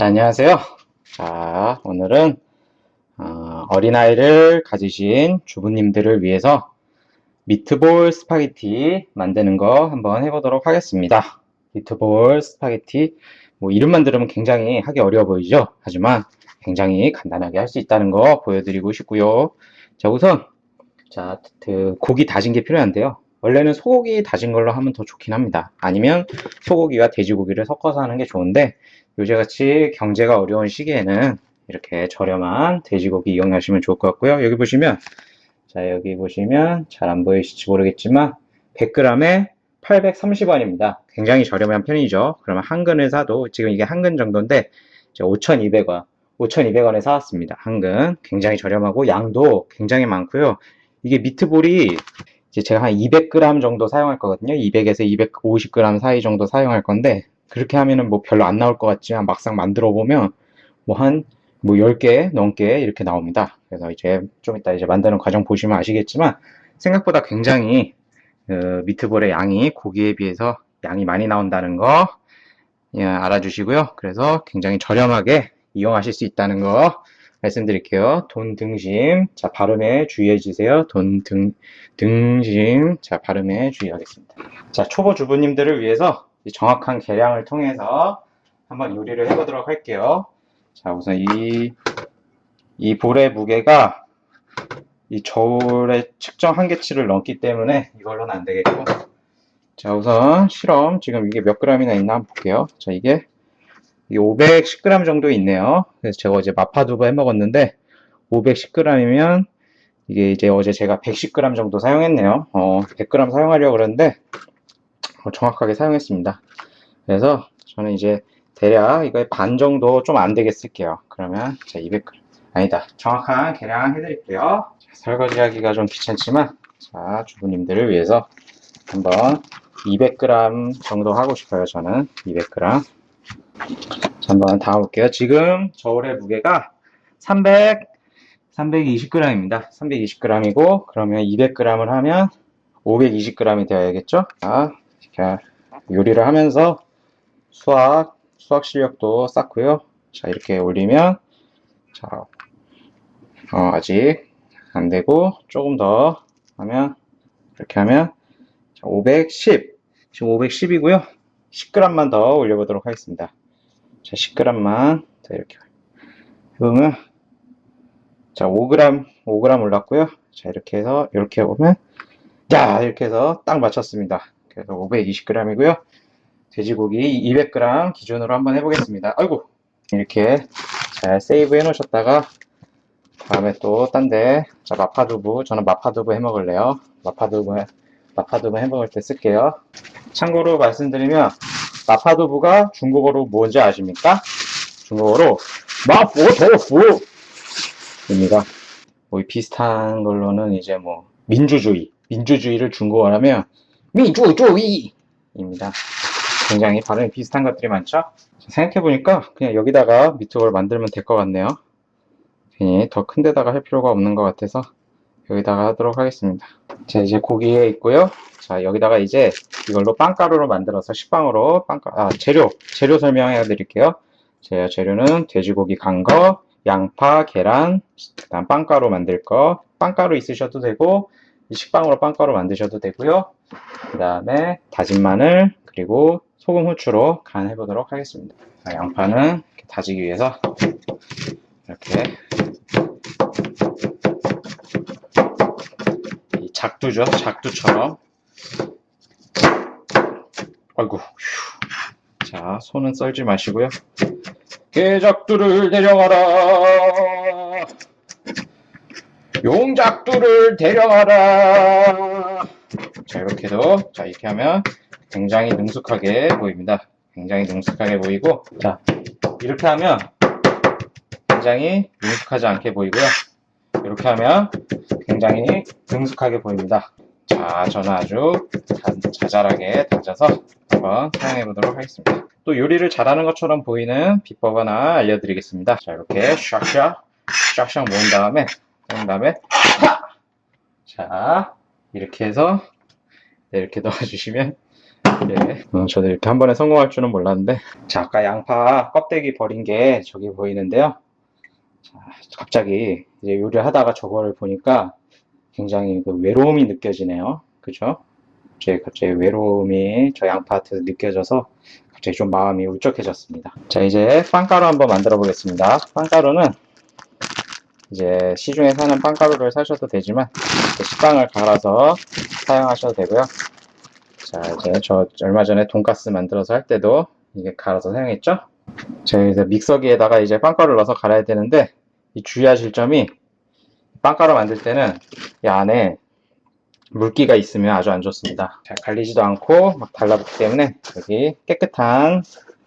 자, 안녕하세요. 자, 오늘은 어, 어린아이를 가지신 주부님들을 위해서 미트볼 스파게티 만드는 거 한번 해보도록 하겠습니다. 미트볼 스파게티, 뭐 이름만 들으면 굉장히 하기 어려워 보이죠? 하지만 굉장히 간단하게 할 수 있다는 거 보여드리고 싶고요. 자, 우선 자, 그 고기 다진 게 필요한데요. 원래는 소고기 다진 걸로 하면 더 좋긴 합니다. 아니면 소고기와 돼지고기를 섞어서 하는 게 좋은데 요새같이 경제가 어려운 시기에는 이렇게 저렴한 돼지고기 이용하시면 좋을 것 같고요. 여기 보시면 자 여기 보시면 잘 안 보이실지 모르겠지만 100g에 830원입니다. 굉장히 저렴한 편이죠. 그러면 한 근을 사도 지금 이게 한 근 정도인데 5,200원 5,200원에 사왔습니다. 한 근 굉장히 저렴하고 양도 굉장히 많고요. 이게 미트볼이 이제 제가 한 200g 정도 사용할 거거든요. 200에서 250g 사이 정도 사용할 건데 그렇게 하면은 뭐 별로 안 나올 것 같지만 막상 만들어 보면 뭐한뭐 10개 넘게 이렇게 나옵니다. 그래서 이제 좀 이따 이제 만드는 과정 보시면 아시겠지만 생각보다 굉장히 그 미트볼의 양이 고기에 비해서 양이 많이 나온다는 거 예, 알아주시고요. 그래서 굉장히 저렴하게 이용하실 수 있다는 거 말씀드릴게요. 돈 등심. 자, 발음에 주의해 주세요. 돈 등, 등심. 자, 발음에 주의하겠습니다. 자, 초보 주부님들을 위해서 이 정확한 계량을 통해서 한번 요리를 해보도록 할게요. 자, 우선 이, 이 볼의 무게가 이 저울의 측정 한계치를 넘기 때문에 이걸로는 안 되겠고. 자, 우선 실험. 지금 이게 몇 g이나 있나 한번 볼게요. 자, 이게 510g 정도 있네요. 그래서 제가 어제 마파두부 해 먹었는데 510g이면 이게 이제 어제 제가 110g 정도 사용했네요. 어, 100g 사용하려고 그러는데 어, 정확하게 사용했습니다. 그래서 저는 이제 대략 이거의 반 정도 좀 안 되게 쓸게요. 그러면 자 200g 아니다. 정확한 계량 해드릴게요. 자, 설거지하기가 좀 귀찮지만 자 주부님들을 위해서 한번 200g 정도 하고 싶어요. 저는 200g. 자, 한번 담아볼게요. 지금 저울의 무게가 300, 320g입니다. 320g이고, 그러면 200g을 하면 520g이 되어야겠죠? 자, 요리를 하면서 수학, 수학 실력도 쌓고요. 자, 이렇게 올리면, 자, 어, 아직 안 되고, 조금 더 하면, 이렇게 하면, 자, 510. 지금 510이고요. 10g만 더 올려보도록 하겠습니다. 자, 10g만 더 이렇게 해보면 자, 5g, 5g 올랐고요. 자, 이렇게 해서 이렇게 보면 자, 이렇게 해서 딱 맞췄습니다. 그래서 520g이고요. 돼지고기 200g 기준으로 한번 해보겠습니다. 아이고, 이렇게 잘 세이브 해 놓으셨다가 다음에 또 딴데 자, 마파두부 저는 마파두부 해 먹을래요. 마파두부 해- 마파두부 해 먹을 때 쓸게요. 참고로 말씀드리면 마파두부가 중국어로 뭔지 아십니까? 중국어로 마포토푸입니다. 뭐 비슷한 걸로는 이제 뭐 민주주의, 민주주의를 중국어로 하면 민주주의입니다. 굉장히 발음이 비슷한 것들이 많죠? 생각해보니까 그냥 여기다가 미트볼 만들면 될 것 같네요. 괜히 더 큰 데다가 할 필요가 없는 것 같아서 여기다가 하도록 하겠습니다. 자, 이제 고기에 있고요. 자, 여기다가 이제 이걸로 빵가루로 만들어서 식빵으로 빵가, 아, 재료, 재료 설명해 드릴게요. 제 재료는 돼지고기 간 거, 양파, 계란, 그다음 빵가루 만들 거, 빵가루 있으셔도 되고, 이 식빵으로 빵가루 만드셔도 되고요. 그 다음에 다진 마늘, 그리고 소금, 후추로 간해 보도록 하겠습니다. 자, 양파는 다지기 위해서 이렇게 작두죠. 작두처럼. 아이고. 휴. 자, 손은 썰지 마시고요. 개작두를 데려가라. 용작두를 데려가라. 자, 이렇게 해도, 자, 이렇게 하면 굉장히 능숙하게 보입니다. 굉장히 능숙하게 보이고, 자, 이렇게 하면 굉장히 능숙하지 않게 보이고요. 이렇게 하면 굉장히 능숙하게 보입니다. 자, 저는 아주 자- 자잘하게 다져서 한번 사용해 보도록 하겠습니다. 또 요리를 잘하는 것처럼 보이는 비법 하나 알려드리겠습니다. 자, 이렇게 샥샥, 샥샥 모은 다음에, 모은 다음에, 하! 자, 이렇게 해서 네, 이렇게 넣어주시면 네. 어, 저도 이렇게 한 번에 성공할 줄은 몰랐는데. 자, 아까 양파 껍데기 버린 게 저기 보이는데요. 자, 갑자기 이제 요리를 하다가 저거를 보니까 굉장히 그 외로움이 느껴지네요. 그죠? 제 갑자기 외로움이 저 양파한테서 느껴져서 갑자기 좀 마음이 울적해졌습니다. 자, 이제 빵가루 한번 만들어 보겠습니다. 빵가루는 이제 시중에 사는 빵가루를 사셔도 되지만 식빵을 갈아서 사용하셔도 되고요. 자, 이제 저 얼마 전에 돈가스 만들어서 할 때도 이게 갈아서 사용했죠? 자, 이제 믹서기에다가 이제 빵가루를 넣어서 갈아야 되는데 이 주의하실 점이 빵가루 만들 때는 이 안에 물기가 있으면 아주 안 좋습니다. 잘 갈리지도 않고 막 달라붙기 때문에 여기 깨끗한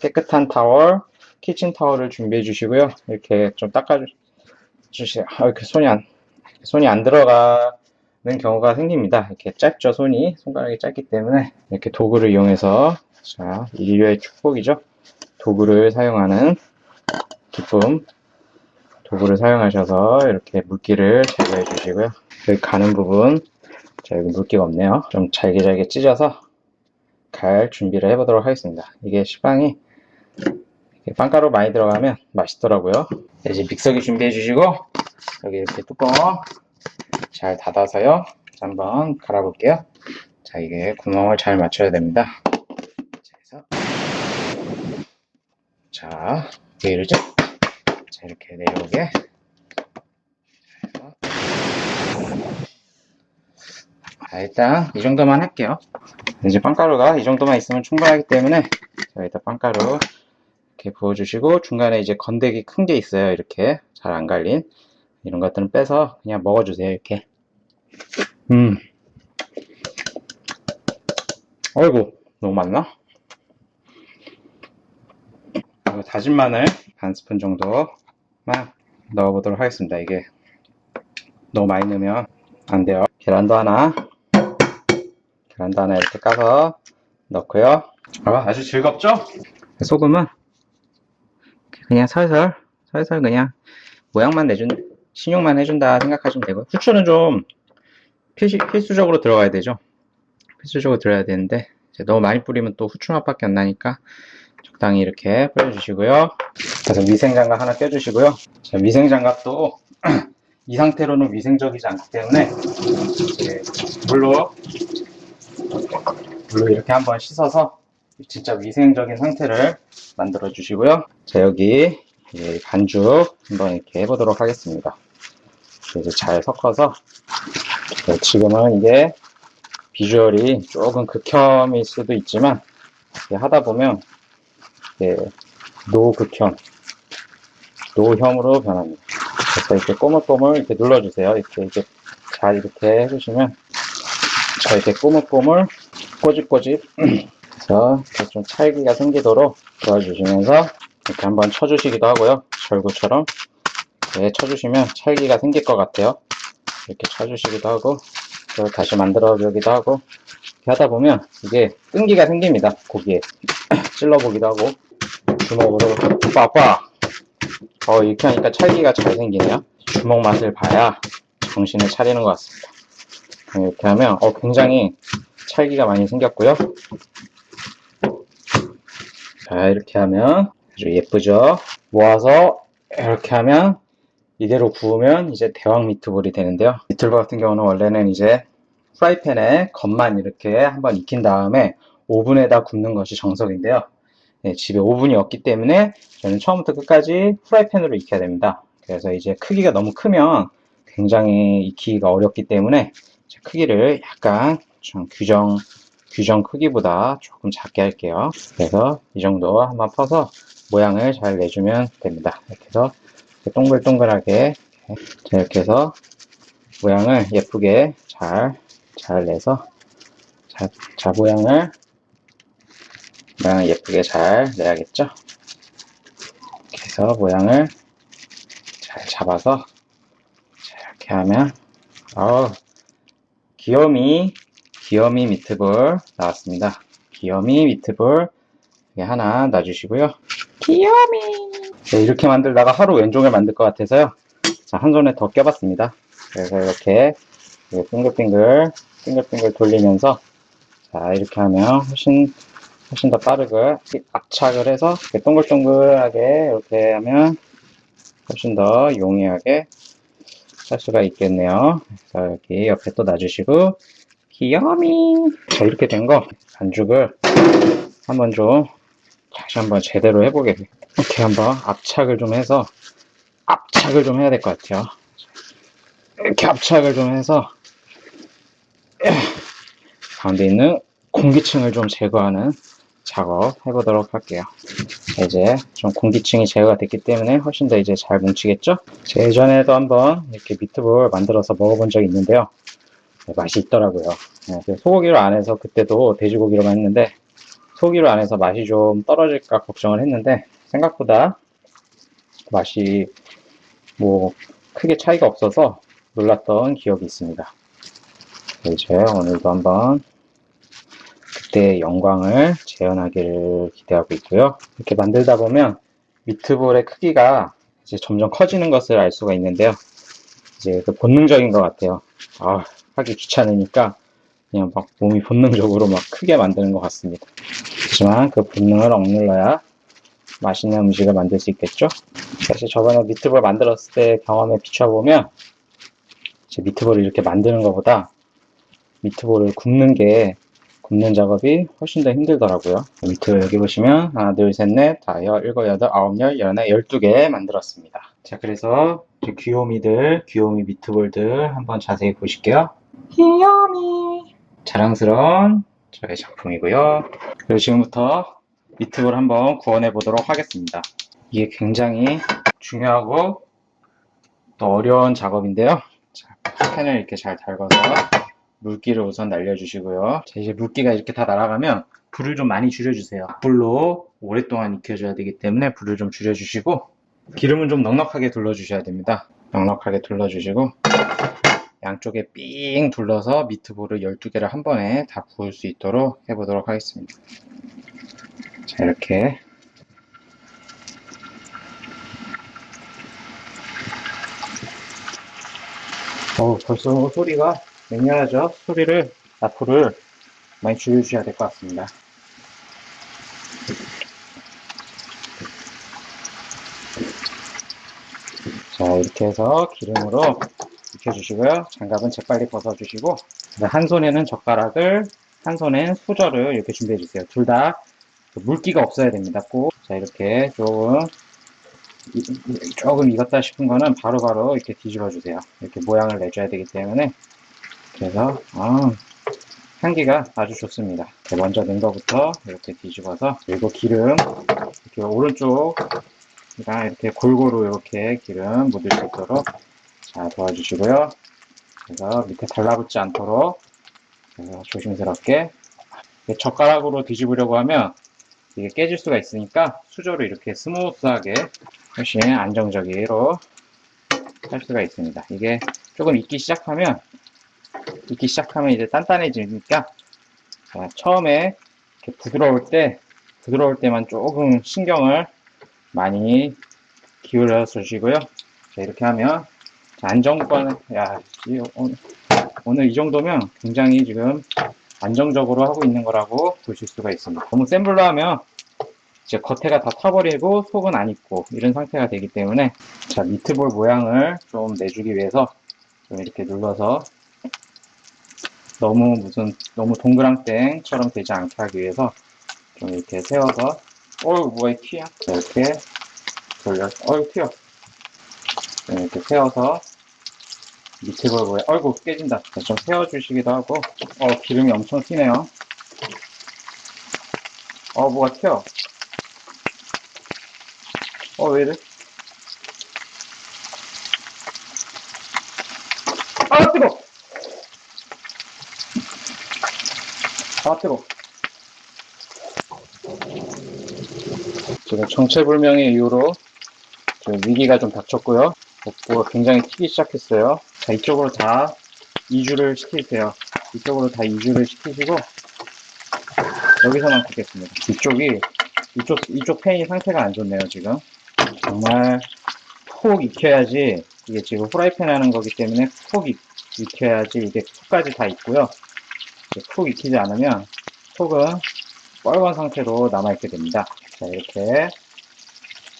깨끗한 타월, 키친 타월을 준비해 주시고요. 이렇게 좀 닦아 주시. 아, 이렇게 손이 안 손이 안 들어가는 경우가 생깁니다. 이렇게 짧죠 손이 손가락이 짧기 때문에 이렇게 도구를 이용해서 자 인류의 축복이죠. 도구를 사용하는 기쁨. 도구를 사용하셔서 이렇게 물기를 제거해 주시고요. 여기 가는 부분 자, 여기 물기가 없네요. 좀 잘게 잘게 찢어서 갈 준비를 해보도록 하겠습니다. 이게 이렇게 빵가루 많이 들어가면 맛있더라고요. 자, 이제 믹서기 준비해 주시고 여기 이렇게 뚜껑 잘 닫아서요. 자, 한번 갈아볼게요. 자, 이게 구멍을 잘 맞춰야 됩니다. 자, 자, 왜 이렇게 내려오게. 자, 일단 이 정도만 할게요. 이제 빵가루가 이 정도만 있으면 충분하기 때문에 자, 일단 빵가루 이렇게 부어주시고 중간에 이제 건더기 큰 게 있어요. 이렇게 잘 안 갈린 이런 것들은 빼서 그냥 먹어주세요. 이렇게. 음. 아이고 너무 많나? 다진 마늘 반 스푼 정도 만 넣어보도록 하겠습니다. 이게 너무 많이 넣으면 안 돼요. 계란도 하나 계란도 하나 이렇게 까서 넣고요. 아, 아주 즐겁죠? 소금은 그냥 살살 살살 그냥 모양만 내준 신용만 해준다 생각하시면 되고요. 후추는 좀 필시, 필수적으로 들어가야 되죠. 필수적으로 들어야 되는데 너무 많이 뿌리면 또 후추 맛밖에 안 나니까 적당히 이렇게 뿌려주시고요. 그래서 위생장갑 하나 껴주시고요. 자, 위생장갑도 이 상태로는 위생적이지 않기 때문에 물로 물로 이렇게 한번 씻어서 진짜 위생적인 상태를 만들어 주시고요. 자 여기 이 반죽 한번 이렇게 해보도록 하겠습니다. 이제 잘 섞어서 네, 지금은 이게 비주얼이 조금 극혐일 수도 있지만 하다 보면 이게 노극혐, 노혐으로 변합니다. 그래서 이렇게 꼬물꼬물 이렇게 눌러주세요. 이렇게 이렇게 잘 이렇게 해주시면 자 이렇게 꼬물꼬물 꼬집꼬집 그래서 좀 찰기가 생기도록 도와주시면서 이렇게 한번 쳐주시기도 하고요. 절구처럼 이렇게 쳐주시면 찰기가 생길 것 같아요. 이렇게 쳐주시기도 하고 그걸 다시 만들어 보기도 하고 하다 보면 이게 끈기가 생깁니다. 고기에 찔러보기도 하고 주먹으로 아빠 어 이렇게 하니까 찰기가 잘 생기네요. 주먹 맛을 봐야 정신을 차리는 것 같습니다. 이렇게 하면 어 굉장히 찰기가 많이 생겼고요. 자 이렇게 하면 아주 예쁘죠. 모아서 이렇게 하면 이대로 구우면 이제 대왕 미트볼이 되는데요. 미트볼 같은 경우는 원래는 이제 프라이팬에 겉만 이렇게 한번 익힌 다음에 오븐에다 굽는 것이 정석인데요. 네, 집에 오븐이 없기 때문에 저는 처음부터 끝까지 프라이팬으로 익혀야 됩니다. 그래서 이제 크기가 너무 크면 굉장히 익히기가 어렵기 때문에 크기를 약간 좀 규정 규정 크기보다 조금 작게 할게요. 그래서 이 정도 한번 퍼서 모양을 잘 내주면 됩니다. 이렇게 해서 이렇게 동글동글하게 자, 이렇게 해서 모양을 예쁘게 잘, 잘 내서 자, 자 모양을 모양을 예쁘게 잘 내야겠죠? 이렇게 해서 모양을 잘 잡아서 자, 이렇게 하면 어 귀요미 귀요미 미트볼 나왔습니다. 귀요미 미트볼 여기 하나 놔주시고요. 귀요미 네, 이렇게 만들다가 하루 왼종일 만들 것 같아서요. 자, 한 손에 더 껴봤습니다. 그래서 이렇게 빙글빙글 빙글빙글 돌리면서 자, 이렇게 하면 훨씬, 훨씬 더 빠르게 압착을 해서 이렇게 동글동글하게 이렇게 하면 훨씬 더 용이하게 할 수가 있겠네요. 자, 여기 옆에 또 놔주시고, 귀여미. 자, 이렇게 된 거, 반죽을 한번 좀 다시 한번 제대로 해보게. 이렇게 한번 압착을 좀 해서, 압착을 좀 해야 될 것 같아요. 이렇게 압착을 좀 해서, 가운데 있는 공기층을 좀 제거하는 작업 해 보도록 할게요. 이제 좀 공기층이 제거가 됐기 때문에 훨씬 더 이제 잘 뭉치겠죠? 제 예전에도 한번 이렇게 미트볼 만들어서 먹어본 적이 있는데요. 네, 맛이 있더라고요. 네, 그래서 소고기로 안 해서 그때도 돼지고기로만 했는데 소고기로 안 해서 맛이 좀 떨어질까 걱정을 했는데 생각보다 맛이 뭐 크게 차이가 없어서 놀랐던 기억이 있습니다. 네, 이제 오늘도 한번 그때의 영광을 재현하기를 기대하고 있고요. 이렇게 만들다 보면 미트볼의 크기가 이제 점점 커지는 것을 알 수가 있는데요. 이제 그 본능적인 것 같아요. 아, 하기 귀찮으니까 그냥 막 몸이 본능적으로 막 크게 만드는 것 같습니다. 하지만 그 본능을 억눌러야 맛있는 음식을 만들 수 있겠죠? 사실 저번에 미트볼 만들었을 때 경험에 비춰보면 제 미트볼을 이렇게 만드는 것보다 미트볼을 굽는 게 굽는 작업이 훨씬 더 힘들더라고요. 밑으로 여기 보시면 하나, 둘, 셋, 넷, 다, 여, 일곱, 여덟, 아홉, 열, 열하나, 열두 개 만들었습니다. 자, 그래서 귀요미들, 귀요미 미트볼들 한번 자세히 보실게요. 귀요미 자랑스러운 저의 작품이고요. 그리고 지금부터 미트볼 한번 구워내 보도록 하겠습니다. 이게 굉장히 중요하고 또 어려운 작업인데요. 자, 팬을 이렇게 잘 달궈서 물기를 우선 날려주시고요. 자, 이제 물기가 이렇게 다 날아가면 불을 좀 많이 줄여주세요. 불로 오랫동안 익혀줘야 되기 때문에 불을 좀 줄여주시고 기름은 좀 넉넉하게 둘러주셔야 됩니다. 넉넉하게 둘러주시고 양쪽에 삥 둘러서 미트볼을 12개를 한 번에 다 구울 수 있도록 해보도록 하겠습니다. 자, 이렇게 어, 벌써 소리가 맹렬하죠? 소리를, 앞으로를 많이 줄여주셔야 될 것 같습니다. 자, 이렇게 해서 기름으로 익혀주시고요. 장갑은 재빨리 벗어주시고, 한 손에는 젓가락을, 한 손엔 수저를 이렇게 준비해주세요. 둘 다 물기가 없어야 됩니다. 꼭. 자, 이렇게 조금, 조금 익었다 싶은 거는 바로바로 이렇게 뒤집어 주세요. 이렇게 모양을 내줘야 되기 때문에. 그래서, 아, 향기가 아주 좋습니다. 자, 먼저 넣은 거부터 이렇게 뒤집어서, 그리고 기름, 이렇게 오른쪽, 이렇게 골고루 이렇게 기름 묻을 수 있도록 자, 도와주시고요. 그래서 밑에 달라붙지 않도록 그래서 조심스럽게 젓가락으로 뒤집으려고 하면 이게 깨질 수가 있으니까 수저로 이렇게 스무스하게 훨씬 안정적으로 할 수가 있습니다. 이게 조금 익기 시작하면 익기 시작하면 이제 단단해지니까 자, 처음에 이렇게 부드러울 때 부드러울 때만 조금 신경을 많이 기울여 주시고요. 자, 이렇게 하면 자, 안정권 야 이, 오늘, 오늘 이 정도면 굉장히 지금 안정적으로 하고 있는 거라고 보실 수가 있습니다. 너무 센 불로 하면 이제 겉에가 다 타버리고 속은 안 익고 이런 상태가 되기 때문에 자 미트볼 모양을 좀 내주기 위해서 좀 이렇게 눌러서 너무 무슨 너무 동그랑땡처럼 되지 않게 하기 위해서 좀 이렇게 세워서 어우 뭐야 튀야? 자, 이렇게 돌려 어우 튀어 좀 이렇게 세워서 미트볼 모양 어이구 깨진다. 자, 좀 세워주시기도 하고. 어 기름이 엄청 튀네요. 어 뭐가 튀어? 어, 왜 이래? 아, 뜨거! 아, 뜨거! 지금 정체불명의 이유로 지금 위기가 좀 닥쳤고요. 복부가 굉장히 튀기 시작했어요. 자, 이쪽으로 다 이주를 시키세요. 이쪽으로 다 이주를 시키시고, 여기서만 굽겠습니다. 이쪽이, 이쪽, 이쪽 팬이 상태가 안 좋네요, 지금. 정말 푹 익혀야지 이게 지금 후라이팬 하는 거기 때문에 푹 익, 익혀야지 이게 푹까지 다 익고요. 푹 익히지 않으면 속은 뻘건 상태로 남아있게 됩니다. 자, 이렇게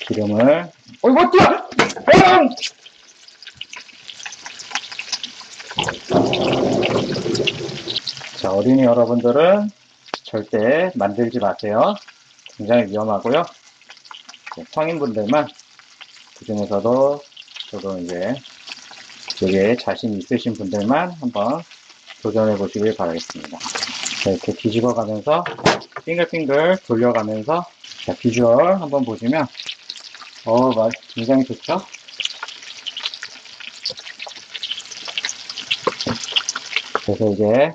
기름을, 어이구, 뛰어! 응! 자, 어린이 여러분들은 절대 만들지 마세요. 굉장히 위험하고요. 네, 성인분들만 그 중에서도 저도 이제 여기에 자신 있으신 분들만 한번 도전해 보시길 바라겠습니다. 자, 이렇게 뒤집어 가면서 빙글빙글 돌려가면서 자, 비주얼 한번 보시면 어, 맛 굉장히 좋죠? 그래서 이제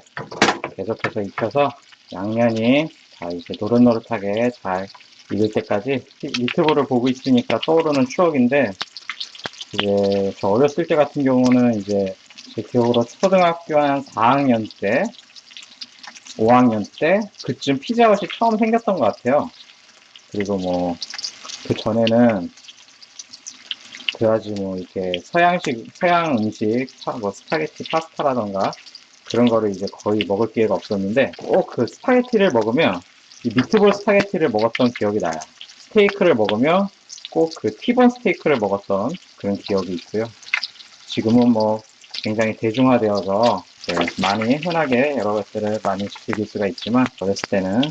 계속해서 익혀서 양면이 다 이제 노릇노릇하게 잘 익을 때까지 유튜브를 보고 있으니까 떠오르는 추억인데 이제 저 어렸을 때 같은 경우는 이제 제 기억으로 초등학교 한 4학년 때 5학년 때 그쯤 피자헛이 처음 생겼던 것 같아요. 그리고 뭐 그 전에는 그다지 뭐 이렇게 서양식 서양 음식 파- 뭐 스파게티 파스타라던가 그런 거를 이제 거의 먹을 기회가 없었는데 꼭 그 스파게티를 먹으면 이 미트볼 스파게티를 먹었던 기억이 나요. 스테이크를 먹으면 꼭 그 티본 스테이크를 먹었던 그런 기억이 있고요. 지금은 뭐 굉장히 대중화되어서 네, 많이 흔하게 여러 것들을 많이 즐길 수가 있지만 어렸을 때는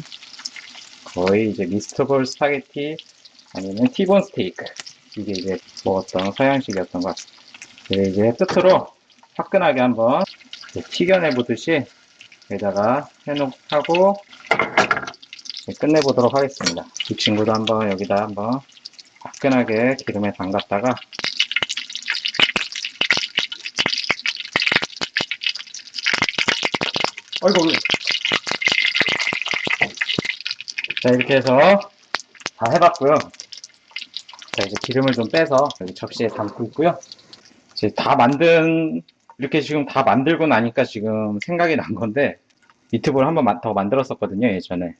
거의 이제 미스터볼 스파게티 아니면 티본 스테이크 이게 이제 먹었던 서양식이었던 것 같습니다. 이제 끝으로 화끈하게 한번 튀겨내 보듯이 여기다가 해놓고 끝내 보도록 하겠습니다. 이 친구도 한번 여기다 한번 화끈하게 기름에 담갔다가 어이구 자 이렇게 해서 다 해봤고요. 자 이제 기름을 좀 빼서 여기 접시에 담고 있고요. 이제 다 만든 이렇게 지금 다 만들고 나니까 지금 생각이 난 건데 미트볼 한 번 더 만들었었거든요 예전에.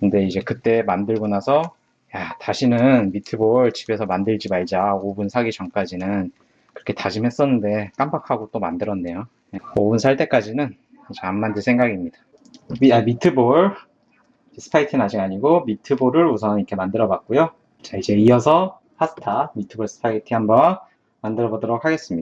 근데 이제 그때 만들고 나서 야 다시는 미트볼 집에서 만들지 말자. 오븐 사기 전까지는 그렇게 다짐했었는데 깜빡하고 또 만들었네요. 오븐 살 때까지는 안 만들 생각입니다. 미, 아, 미트볼. 스파이티는 아직 아니고 미트볼을 우선 이렇게 만들어 봤고요. 자 이제 이어서 파스타 미트볼 스파게티 한번 만들어 보도록 하겠습니다